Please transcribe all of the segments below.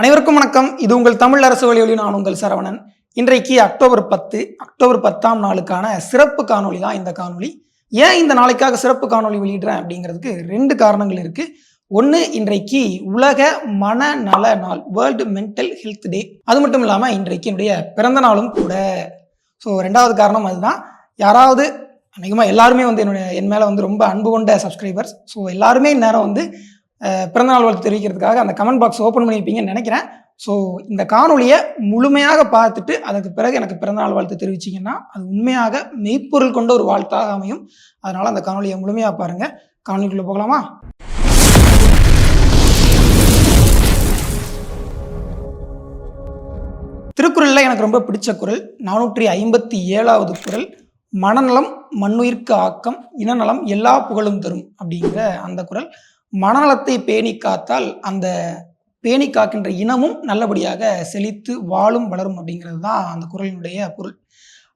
அனைவருக்கும் வணக்கம். இது உங்கள் தமிழ் அரசு வழியொலி நான் உங்கள் சரவணன். இன்றைக்கு அக்டோபர் பத்து அக்டோபர் பத்தாம் நாளுக்கான சிறப்பு காணொளி தான் இந்த காணொலி ஏன் இந்த நாளைக்காக சிறப்பு காணொலி வெளியிடுறேன் அப்படிங்கிறதுக்கு ரெண்டு காரணங்கள் இருக்கு. ஒன்று இன்றைக்கு உலக மனநல நாள் வேர்ல்டு மென்டல் ஹெல்த் டே அது மட்டும் இல்லாமல் இன்றைக்கு என்னுடைய பிறந்த நாளும் கூட. ஸோ ரெண்டாவது காரணம் அதுதான். யாராவது அநேகமாக எல்லாருமே வந்து என்னுடைய என் மேலே வந்து ரொம்ப அன்பு கொண்ட சப்ஸ்கிரைபர்ஸ் ஸோ எல்லாருமே இந்நேரம் வந்து பிறந்தநாள் வாழ்த்து தெரிவிக்கிறதுக்காக அந்த கமெண்ட் பாக்ஸ் ஓப்பன் பண்ணியிருப்பீங்கன்னு நினைக்கிறேன். ஸோ இந்த காணொலியை முழுமையாக பார்த்துட்டு அதுக்கு பிறகு எனக்கு பிறந்தநாள் வாழ்த்து தெரிவிச்சிங்கன்னா அது உண்மையாக மெய்ப்பொருள் கொண்ட ஒரு வாழ்த்தாக அமையும். அதனால் அந்த காணொலியை முழுமையாக பாருங்கள் காணொலிக்குள்ளே போகலாமா? திருக்குறளில் எனக்கு ரொம்ப பிடிச்ச குறள் நானூற்றி ஐம்பத்தி ஏழாவது குறள் மனநலம் மண்ணுயிர்க்கு ஆக்கம் இனநலம் எல்லா புகழும் தரும் அப்படிங்கிற அந்த குறள் மனநலத்தை பேணி காத்தால் அந்த பேணி காக்கின்ற இனமும் நல்லபடியாக செழித்து வாழும் வளரும் அப்படிங்கிறது தான் அந்த குறளினுடைய பொருள்.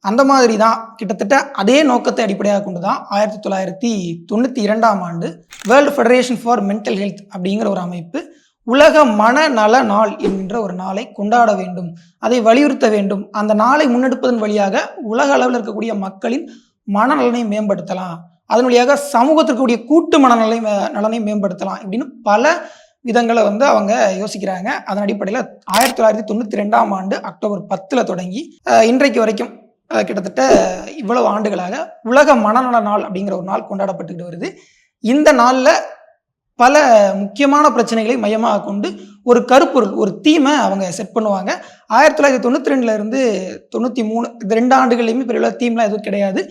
அந்த மாதிரி தான் கிட்டத்தட்ட அதே நோக்கத்தை அடிப்படையாக கொண்டு தான் ஆயிரத்தி தொள்ளாயிரத்தி தொண்ணூற்றி இரண்டாம் ஆண்டு world federation for mental health அப்படிங்கிற ஒரு அமைப்பு உலக மனநல நாள் என்கின்ற ஒரு நாளை கொண்டாட வேண்டும் அதை வலியுறுத்த வேண்டும். அந்த நாளை முன்னெடுப்பதன் வழியாக உலக அளவில் இருக்கக்கூடிய மக்களின் மனநலனை மேம்படுத்தலாம். அதன் வழியாக சமூகத்திற்கு கூடிய கூட்டு மனநலை நலனையும் நலனை மேம்படுத்தலாம் இப்படின்னு பல விதங்களை வந்து அவங்க யோசிக்கிறாங்க. அதன் அடிப்படையில் ஆயிரத்தி தொள்ளாயிரத்தி தொண்ணூற்றி ரெண்டாம் ஆண்டு அக்டோபர் பத்தில் தொடங்கி இன்றைக்கு வரைக்கும் கிட்டத்தட்ட இவ்வளவு ஆண்டுகளாக உலக மனநல நாள் அப்படிங்கிற ஒரு நாள் கொண்டாடப்பட்டுக்கிட்டு வருது. இந்த நாளில் பல முக்கியமான பிரச்சனைகளை மையமாக கொண்டு ஒரு கருப்பொருள் ஒரு தீமை அவங்க செட் பண்ணுவாங்க. ஆயிரத்தி தொள்ளாயிரத்தி தொண்ணூற்றி ரெண்டுலேருந்து தொண்ணூற்றி மூணு இந்த ரெண்டு ஆண்டுகள்லையுமே பெரிய தீம்லாம் எதுவும் கிடையாது.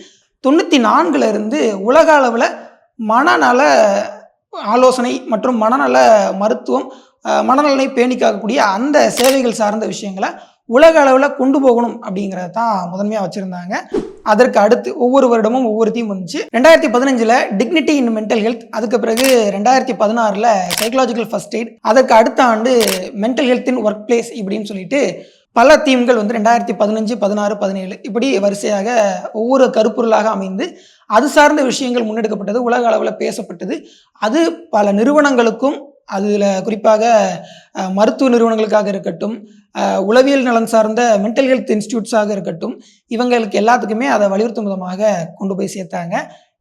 தொண்ணூற்றி நான்குல இருந்து உலக அளவில் மனநல ஆலோசனை மற்றும் மனநல மருத்துவம் மனநலனை பேணி காக்கக்கூடிய அந்த சேவைகள் சார்ந்த விஷயங்களை உலக அளவில் கொண்டு போகணும் அப்படிங்கிறத தான் முதன்மையாக வச்சுருந்தாங்க. அதற்கு அடுத்து ஒவ்வொரு வருடமும் ஒவ்வொரு தீம் வந்துச்சு ரெண்டாயிரத்தி பதினஞ்சில் டிக்னிட்டி இன் மென்டல் ஹெல்த் அதுக்கு பிறகு ரெண்டாயிரத்தி பதினாறில் சைக்கலாஜிக்கல் ஃபர்ஸ்ட் எய்ட் அதற்கு அடுத்த ஆண்டு mental health in workplace இப்படின்னு சொல்லிட்டு பல தீம்கள் வந்து ரெண்டாயிரத்தி பதினஞ்சு பதினாறு பதினேழு இப்படி வரிசையாக ஒவ்வொரு கருப்பொருளாக அமைந்து அது சார்ந்த விஷயங்கள் முன்னெடுக்கப்பட்டது உலக அளவில் பேசப்பட்டது. அது பல நிறுவனங்களுக்கும் அதில் குறிப்பாக மருத்துவ நிறுவனங்களுக்காக இருக்கட்டும் உளவியல் நலன் சார்ந்த மென்டல் ஹெல்த் இன்ஸ்டியூட்ஸாக இருக்கட்டும் இவங்களுக்கு எல்லாத்துக்குமே அதை வலியுறுத்தும் விதமாக கொண்டு போய் சேர்த்தாங்க.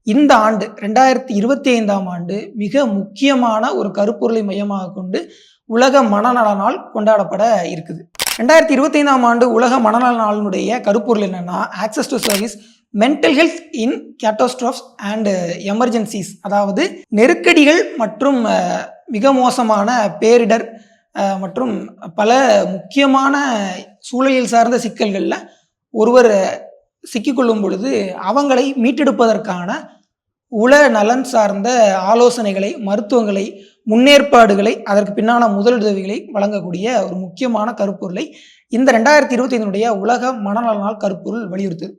இந்த ஆண்டு ரெண்டாயிரத்தி இருபத்தி ஐந்தாம் ஆண்டு மிக முக்கியமான ஒரு கருப்பொருளை மையமாக கொண்டு உலக மனநல நாள் கொண்டாடப்பட இருக்குது. ரெண்டாயிரத்தி இருபத்தி ஐந்தாம் ஆண்டு உலக மனநல நாளினுடைய கருப்பொருள் என்னென்னா access to service mental health in catastrophes and emergencies அதாவது நெருக்கடிகள் மற்றும் uh, மிக மோசமான பேரிடர் uh, மற்றும் பல முக்கியமான சூழலில் சார்ந்த சிக்கல்களில் ஒருவர் uh, சிக்கிக்கொள்ளும் பொழுது அவங்களை மீட்டெடுப்பதற்கான உள நலன் சார்ந்த ஆலோசனைகளை மருத்துவங்களை முன்னேற்பாடுகளை அதற்கு பின்னான முதலுதவிகளை வழங்கக்கூடிய ஒரு முக்கியமான கருப்பொருளை இந்த ரெண்டாயிரத்தி இருபத்தி ஐந்தினுடைய உலக மனநல நாள் கருப்பொருள் வலியுறுத்துது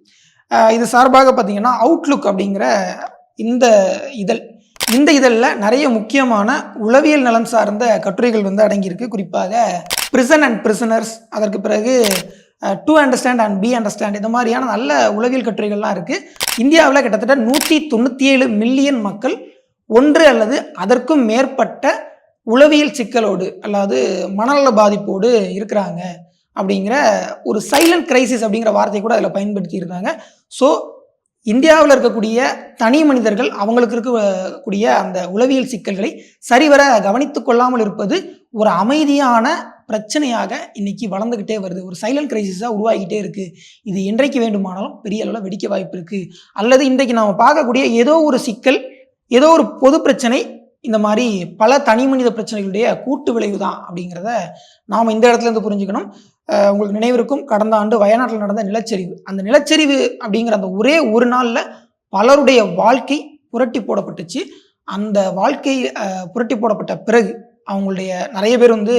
இது சார்பாக பார்த்தீங்கன்னா அவுட்லுக் அப்படிங்கிற இந்த இதழ். இந்த இதழில் நிறைய முக்கியமான உளவியல் நலன் சார்ந்த கட்டுரைகள் வந்து அடங்கியிருக்கு. குறிப்பாக பிரிசன் அண்ட் பிரிசனர்ஸ் அதற்கு பிறகு to understand and be understand இந்த மாதிரியான நல்ல உளவியல் கட்டுரைகள்லாம் இருக்குது இந்தியாவில் கிட்டத்தட்ட நூற்றி தொண்ணூற்றி ஏழு மில்லியன் மக்கள் ஒன்று அல்லது அதற்கும் மேற்பட்ட உளவியல் சிக்கலோடு அல்லாது மனநல பாதிப்போடு இருக்கிறாங்க அப்படிங்கிற ஒரு சைலண்ட் கிரைசிஸ் அப்படிங்கிற வார்த்தையை கூட அதில் பயன்படுத்தியிருந்தாங்க ஸோ இந்தியாவில் இருக்கக்கூடிய தனி மனிதர்கள் அவங்களுக்கு இருக்கக்கூடிய அந்த உளவியல் சிக்கல்களை சரிவர கவனித்து கொள்ளாமல் இருப்பது ஒரு அமைதியான பிரச்சனையாக இன்னைக்கு வளர்ந்துக்கிட்டே வருது. ஒரு சைலண்ட் கிரைசிஸாக உருவாகிக்கிட்டே இருக்கு. இது இன்றைக்கு வேண்டுமானாலும் பெரிய அளவில் வெடிக்க வாய்ப்பு இருக்கு. அல்லது இன்றைக்கு நாம் பார்க்கக்கூடிய ஏதோ ஒரு சிக்கல் ஏதோ ஒரு பொது பிரச்சனை இந்த மாதிரி பல தனி மனித பிரச்சனைகளுடைய கூட்டு விளைவு தான் அப்படிங்கிறத நாம் இந்த இடத்துல இருந்து புரிஞ்சுக்கணும். உங்களுக்கு நினைவிருக்கும் கடந்த ஆண்டு வயநாட்டில் நடந்த நிலச்சரிவு. அந்த நிலச்சரிவு அப்படிங்கிற அந்த ஒரே ஒரு நாளில் பலருடைய வாழ்க்கை புரட்டி போடப்பட்டுச்சு. அந்த வாழ்க்கை புரட்டி போடப்பட்ட பிறகு அவங்களுடைய நிறைய பேர் வந்து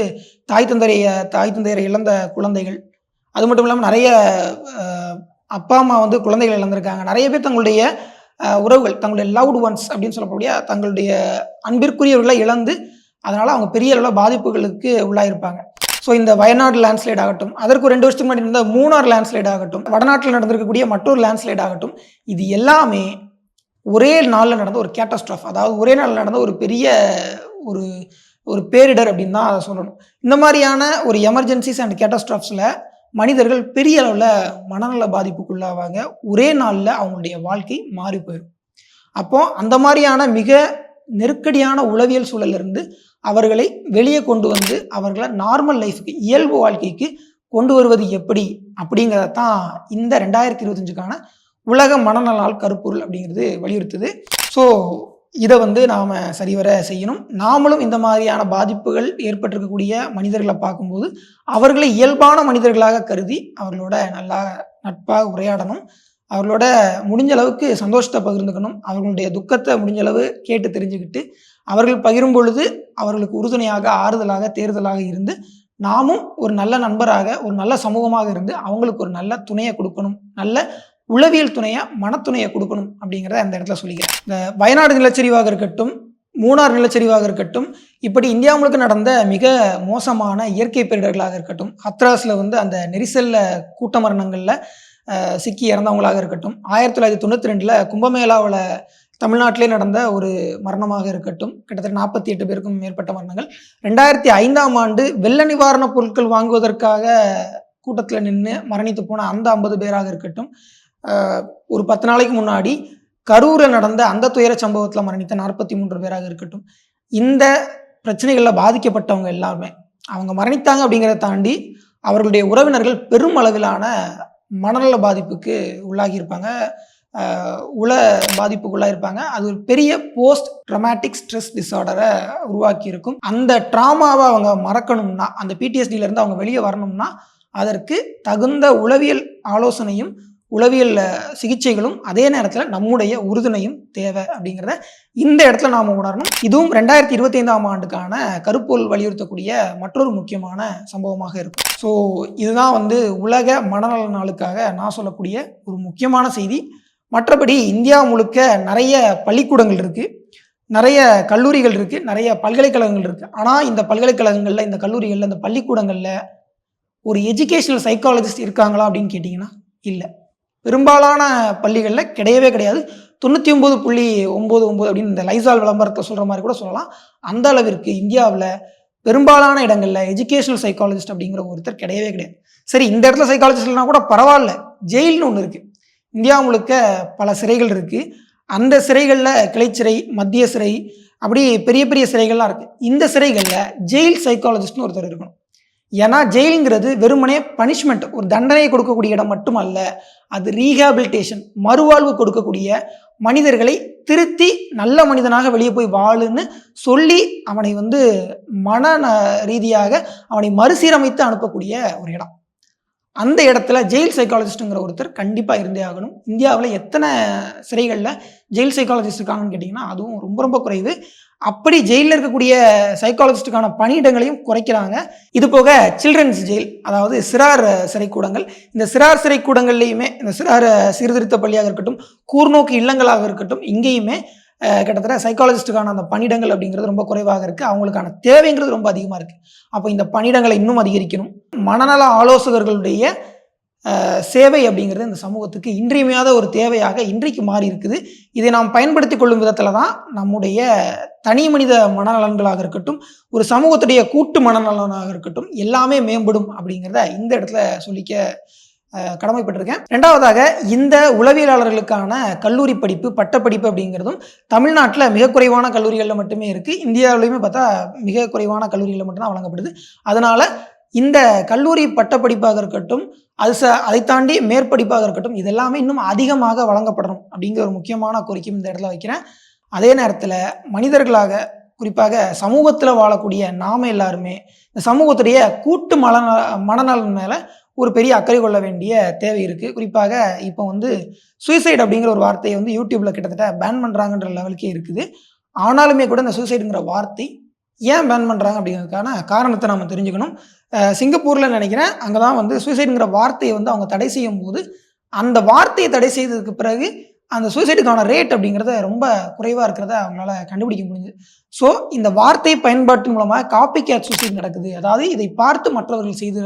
தாய் தந்தைய தாய் தந்தையரை இழந்த குழந்தைகள் அது மட்டும் இல்லாமல் நிறைய அப்பா அம்மா வந்து குழந்தைகள் இழந்திருக்காங்க. நிறைய பேர் தங்களுடைய உறவுகள் தங்களுடைய லவ்டு ஒன்ஸ் அப்படின்னு சொல்லக்கூடிய தங்களுடைய அன்பிற்குரியவர்களை இழந்து அதனால் அவங்க பெரிய அளவில் பாதிப்புகளுக்கு உள்ளாயிருப்பாங்க. ஸோ இந்த வயநாடு லேண்ட்ஸ்லைட் ஆகட்டும் அதற்கு ஒரு ரெண்டு வருஷத்துக்கு முன்னாடி இருந்த மூணார் லேண்ட்ஸ்லைட் ஆகட்டும் வடநாட்டில் நடந்திருக்கக்கூடிய மற்றொரு லேண்ட்ஸ்லைட் ஆகட்டும் இது எல்லாமே ஒரே நாளில் நடந்த ஒரு கேட்டஸ்ட்ராஃப் அதாவது ஒரே நாளில் நடந்த ஒரு பெரிய ஒரு ஒரு பேரிடர் அப்படின்னு தான் அதை சொல்லணும். இந்த மாதிரியான ஒரு எமர்ஜென்சிஸ் அண்ட் கேட்டஸ்ட்ராஃப்ஸில் மனிதர்கள் பெரிய அளவில் மனநல பாதிப்புக்குள்ளாவாங்க. ஒரே நாளில் அவங்களுடைய வாழ்க்கை மாறி போயிடும் அப்போ அந்த மாதிரியான மிக நெருக்கடியான உளவியல் சூழல்ல இருந்து அவர்களை வெளியே கொண்டு வந்து அவர்களை நார்மல் லைஃப்க்கு இயல்பு வாழ்க்கைக்கு கொண்டு வருவது எப்படி? அப்படிங்கிறத தான் இந்த ரெண்டாயிரத்தி இருபத்தஞ்சுக்கான உலக மனநலால் கருப்பொருள் அப்படிங்கிறது வலியுறுத்துது. ஸோ இதை வந்து நாம் சரிவர செய்யணும். நாமளும் இந்த மாதிரியான பாதிப்புகள் ஏற்பட்டிருக்கக்கூடிய மனிதர்களை பார்க்கும்போது அவர்களை இயல்பான மனிதர்களாக கருதி அவர்களோட நல்லா நட்பாக உரையாடணும். அவர்களோட முடிஞ்ச அளவுக்கு சந்தோஷத்தை பகிர்ந்துக்கணும். அவர்களுடைய துக்கத்தை முடிஞ்ச அளவு கேட்டு தெரிஞ்சுக்கிட்டு அவர்கள் பகிரும் பொழுது அவர்களுக்கு உறுதுணையாக ஆறுதலாக தேர்தலாக இருந்து நாமும் ஒரு நல்ல நண்பராக ஒரு நல்ல சமூகமாக இருந்து அவங்களுக்கு ஒரு நல்ல துணையை கொடுக்கணும். நல்ல உளவியல் துணையை மனத்துணையை கொடுக்கணும் அப்படிங்கிறத அந்த இடத்துல சொல்லிக்கிறேன். இந்த வயநாடு நிலச்சரிவாக இருக்கட்டும் மூணார் நிலச்சரிவாக இருக்கட்டும் இப்படி இந்தியா முழுக்க நடந்த மிக மோசமான இயற்கை பேரிடர்களாக இருக்கட்டும் ஹத்ராஸில் வந்து அந்த நெரிசல்ல கூட்ட மரணங்களில் சிக்கி இறந்தவங்களாக இருக்கட்டும் ஆயிரத்தி தொள்ளாயிரத்தி தொண்ணூற்றி ரெண்டில் கும்பமேளாவில் தமிழ்நாட்டிலே நடந்த ஒரு மரணமாக இருக்கட்டும் கிட்டத்தட்ட நாற்பத்தி எட்டு பேருக்கும் மேற்பட்ட மரணங்கள். ரெண்டாயிரத்தி ஐந்தாம் ஆண்டு வெள்ள நிவாரணப் பொருட்கள் வாங்குவதற்காக கூட்டத்தில் நின்று மரணித்து போன அந்த ஐம்பது பேராக இருக்கட்டும் ஒரு பத்து நாளைக்கு முன்னாடி கரூரில் நடந்த அந்த துயர சம்பவத்தில் மரணித்த நாற்பத்தி மூன்று பேராக இருக்கட்டும் இந்த பிரச்சனைகளில் பாதிக்கப்பட்டவங்க எல்லாருமே அவங்க மரணித்தாங்க அப்படிங்கிறத தாண்டி அவர்களுடைய உறவினர்கள் பெரும் அளவிலான மனநல பாதிப்புக்கு உள்ளாகியிருப்பாங்க உல உள பாதிப்புக்குள்ளாயிருப்பாங்க அது ஒரு பெரிய போஸ்ட் ட்ரமாட்டிக் ஸ்ட்ரெஸ் டிஸார்டரை உருவாக்கி இருக்கும். அந்த ட்ராமாவை அவங்க மறக்கணும்னா அந்த பிடிஎஸ்டியிலேருந்து அவங்க வெளியே வரணும்னா அதற்கு தகுந்த உளவியல் ஆலோசனையும் உளவியல் சிகிச்சைகளும் அதே நேரத்தில் நம்முடைய உறுதுணையும் தேவை அப்படிங்கிறத இந்த இடத்துல நாம் உணரணும். இதுவும் ரெண்டாயிரத்தி இருபத்தி ஐந்தாம் ஆண்டுக்கான கருப்பொருள் வலியுறுத்தக்கூடிய மற்றொரு முக்கியமான சம்பவமாக இருக்கும். ஸோ இதுதான் வந்து உலக மனநல நாளுக்காக நான் சொல்லக்கூடிய ஒரு முக்கியமான செய்தி. மற்றபடி இந்தியா முழுக்க நிறைய பள்ளிக்கூடங்கள் இருக்குது நிறைய கல்லூரிகள் இருக்குது நிறைய பல்கலைக்கழகங்கள் இருக்குது ஆனால் இந்த பல்கலைக்கழகங்களில் இந்த கல்லூரிகளில் இந்த பள்ளிக்கூடங்களில் ஒரு எஜுகேஷனல் சைக்காலஜிஸ்ட் இருக்காங்களா அப்படின்னு கேட்டிங்கன்னா இல்லை. பெரும்பாலான பள்ளிகளில் கிடையவே கிடையாது. தொண்ணூற்றி ஒம்பது புள்ளி ஒம்பது ஒம்பது அப்படின்னு இந்த லைசால் விளம்பரத்தை சொல்கிற மாதிரி கூட சொல்லலாம். அந்த அளவிற்கு இந்தியாவில் பெரும்பாலான இடங்களில் எஜுகேஷனல் சைக்காலஜிஸ்ட் அப்படிங்கிற ஒருத்தர் கிடையவே கிடையாது. சரி இந்த இடத்துல சைக்காலஜிஸ்ட்னா கூட பரவாயில்ல. ஜெயில்னு ஒன்று இருக்குது இந்தியா முழுக்க பல சிறைகள் இருக்குது அந்த சிறைகளில் கிளைச்சிறை மத்திய சிறை அப்படி பெரிய பெரிய சிறைகள்லாம் இருக்குது இந்த சிறைகளில் ஜெயில் சைக்காலஜிஸ்ட்னு ஒருத்தர் இருக்கணும். ஏன்னா ஜெயிலுங்கிறது வெறுமனே பனிஷ்மெண்ட் ஒரு தண்டனையை கொடுக்கக்கூடிய இடம் மட்டுமல்ல அது ரீஹாபிலிட்டேஷன் மறுவாழ்வு கொடுக்கக்கூடிய மனிதர்களை திருத்தி நல்ல மனிதனாக வெளியே போய் வாழுன்னு சொல்லி அவனை வந்து மன ந- ரீதியாக அவனை மறுசீரமைத்து அனுப்பக்கூடிய ஒரு இடம். அந்த இடத்துல ஜெயில் சைக்காலஜிஸ்ட்டுங்கிற ஒருத்தர் கண்டிப்பாக இருந்தே ஆகணும். இந்தியாவில் எத்தனை சிறைகளில் ஜெயில் சைக்காலஜிஸ்ட் இருக்காங்கன்னு கேட்டிங்கன்னா அதுவும் ரொம்ப ரொம்ப குறைவு. அப்படி ஜெயிலில் இருக்கக்கூடிய சைக்காலஜிஸ்ட்டுக்கான பணியிடங்களையும் குறைக்கிறாங்க. இது போக சில்ட்ரன்ஸ் ஜெயில் அதாவது சிறார் சிறைக்கூடங்கள். இந்த சிறார் சிறைக்கூடங்கள்லையுமே இந்த சிறார் சீர்திருத்த பள்ளியாக இருக்கட்டும் கூர்நோக்கு இல்லங்களாக இருக்கட்டும் இங்கேயுமே கிட்டத்தட்ட சைக்காலஜிஸ்ட்டுக்கான அந்த பணியிடங்கள் அப்படிங்கிறது ரொம்ப குறைவாக இருக்குது அவங்களுக்கான தேவைங்கிறது ரொம்ப அதிகமாக இருக்குது அப்போ இந்த பணியிடங்களை இன்னும் அதிகரிக்கணும். மனநல ஆலோசகர்களுடைய சேவை அப்படிங்கிறது இந்த சமூகத்துக்கு இன்றியமையாத ஒரு தேவையாக இன்றைக்கு மாறி இருக்குது. இதை நாம் பயன்படுத்தி கொள்ளும் விதத்தில் தான் நம்முடைய தனி மனித மனநலன்களாக இருக்கட்டும் ஒரு சமூகத்துடைய கூட்டு மனநலனாக இருக்கட்டும் எல்லாமே மேம்படும் அப்படிங்கிறத இந்த இடத்துல சொல்லிக்க கடமைப்பட்டிருக்கேன். ரெண்டாவதாக இந்த உளவியலாளர்களுக்கான கல்லூரி படிப்பு பட்டப்படிப்பு அப்படிங்கிறதும் தமிழ்நாட்டில் மிக குறைவான கல்லூரிகளில் மட்டுமே இருக்குது இந்தியாவிலையுமே பார்த்தா மிக குறைவான கல்லூரிகளில் மட்டும்தான் வழங்கப்படுது. அதனால் இந்த கல்லூரி பட்டப்படிப்பாக இருக்கட்டும் அது ச அதை தாண்டி மேற்படிப்பாக இருக்கட்டும் இதெல்லாமே இன்னும் அதிகமாக வழங்கப்படணும் அப்படிங்கிற ஒரு முக்கியமான கோரிக்கையும் இந்த இடத்துல வைக்கிறேன். அதே நேரத்தில் மனிதர்களாக குறிப்பாக சமூகத்தில் வாழக்கூடிய நாம எல்லாருமே இந்த சமூகத்துடைய கூட்டு மன மனநலன் மேலே ஒரு பெரிய அக்கறை கொள்ள வேண்டிய தேவை இருக்குது குறிப்பாக இப்போ வந்து சூசைட் அப்படிங்கிற ஒரு வார்த்தையை வந்து யூடியூப்பில் கிட்டத்தட்ட பேன் பண்ணுறாங்கன்ற லெவலுக்கே இருக்குது. ஆனாலுமே கூட இந்த சூசைடுங்கிற வார்த்தை ஏன் பேன் பண்ணுறாங்க அப்படிங்கிறதுக்கான காரணத்தை நம்ம தெரிஞ்சுக்கணும். சிங்கப்பூரில் நினைக்கிறேன் அங்கே தான் வந்து சூசைடுங்கிற வார்த்தையை வந்து அவங்க தடை செய்யும் போது அந்த வார்த்தையை தடை செய்ததுக்கு பிறகு அந்த சூசைடுக்கான ரேட் அப்படிங்கிறத ரொம்ப குறைவாக இருக்கிறத அவங்களால கண்டுபிடிக்க முடியுது ஸோ இந்த வார்த்தை பயன்பாட்டின் மூலமாக காப்பி கேட் சூசைட் நடக்குது. அதாவது இதை பார்த்து மற்றவர்கள் செய்து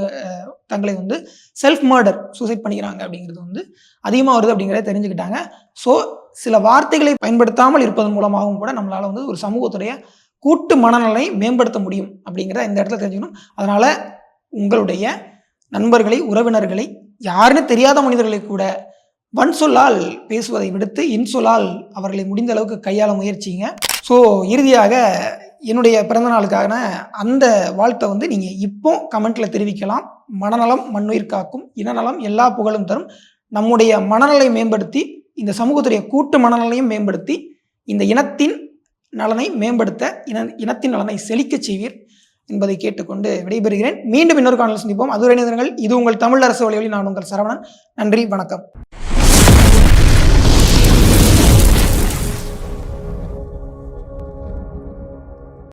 தங்களை வந்து செல்ஃப் மர்டர் சூசைட் பண்ணிக்கிறாங்க அப்படிங்கிறது வந்து அதிகமாக வருது அப்படிங்கிறத தெரிஞ்சுக்கிட்டாங்க. ஸோ சில வார்த்தைகளை பயன்படுத்தாமல் இருப்பதன் மூலமாகவும் கூட நம்மளால் வந்து ஒரு சமூகத்துடைய கூட்டு மனநலனை மேம்படுத்த முடியும் அப்படிங்கிறத இந்த இடத்துல தெரிஞ்சுக்கணும். அதனால் உங்களுடைய நண்பர்களை உறவினர்களை யாருன்னு தெரியாத மனிதர்களை கூட வன்சொல்லால் பேசுவதை விடுத்து இன்சொல்லால் அவர்களை முடிந்த அளவுக்கு கையாள முயற்சிங்க. ஸோ இறுதியாக என்னுடைய பிறந்த நாளுக்கான அந்த வாழ்த்தை வந்து நீங்கள் இப்போ கமெண்ட்டில் தெரிவிக்கலாம். மனநலம் மண்ணுயிர் காக்கும் இனநலம் எல்லா புகழும் தரும். நம்முடைய மனநலை மேம்படுத்தி இந்த சமூகத்துடைய கூட்டு மனநலையும் மேம்படுத்தி இந்த இனத்தின் நலனை மேம்படுத்த இன இனத்தின் நலனை செழிக்கச் செய்வீர் என்பதை கேட்டுக்கொண்டு விடைபெறுகிறேன். மீண்டும் இன்னொரு காணொலி சந்திப்போம். அதுவரை நேரங்கள் இது உங்கள் தமிழ் அரசு வழியில் நான் உங்கள் சரவணன். நன்றி வணக்கம்.